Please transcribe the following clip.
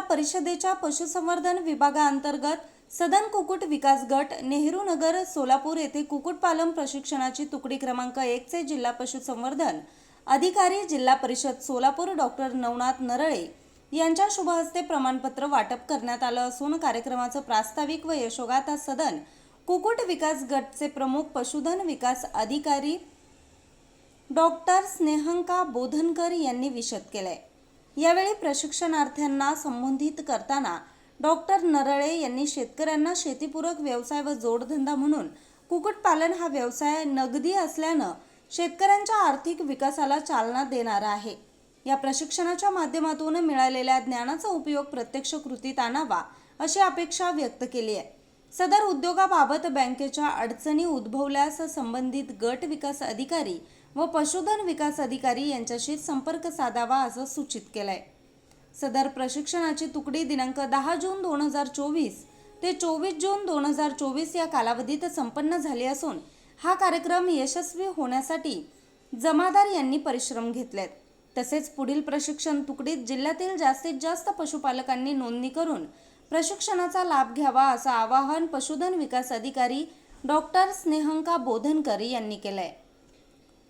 परिषदेच्या पशुसंवर्धन विभागाअंतर्गत सदन कुकुट विकास गट नेहरू नगर सोलापूर येथे कुक्कुटपालन प्रशिक्षणाची तुकडी क्रमांक एकचे जिल्हा पशुसंवर्धन अधिकारी जिल्हा परिषद सोलापूर डॉक्टर नवनाथ नरळे यांच्या शुभहस्ते प्रमाणपत्र वाटप करण्यात आलं असून कार्यक्रमाचं प्रास्ताविक व यशोगाथा सदन कुकुट विकास गटचे प्रमुख पशुधन विकास अधिकारी डॉक्टर स्नेहंका बोधनकर यांनी विशद केलंय. यावेळी प्रशिक्षणार्थ्यांना संबोधित करताना डॉक्टर नरळे यांनी शेतकऱ्यांना शेतीपूरक व्यवसाय व जोडधंदा म्हणून कुक्कुटपालन हा व्यवसाय नगदी असल्यानं शेतकऱ्यांच्या आर्थिक विकासाला चालना देणारा आहे. या प्रशिक्षणाच्या माध्यमातून मिळालेल्या ज्ञानाचा उपयोग प्रत्यक्ष कृतीत आणावा अशी अपेक्षा व्यक्त केली आहे. सदर उद्योगाबाबत बँकेच्या अडचणी उद्भवल्यास संबंधित गट विकास अधिकारी व पशुधन विकास अधिकारी यांच्याशी संपर्क साधावा असं सूचित केलंय. सदर प्रशिक्षणाची तुकडी दिनांक दहा जून दोन हजार चोवीस ते चोवीस जून दोन हजार चोवीस या कालावधीत संपन्न झाले असून हा कार्यक्रम यशस्वी होण्यासाठी जमादार यांनी परिश्रम घेतलेत. तसेच पुढील प्रशिक्षण तुकडीत जिल्ह्यातील जास्तीत जास्त पशुपालकांनी नोंदणी करून प्रशिक्षणाचा लाभ घ्यावा असं आवाहन पशुधन विकास अधिकारी डॉक्टर स्नेहंका बोधनकर यांनी केलंय.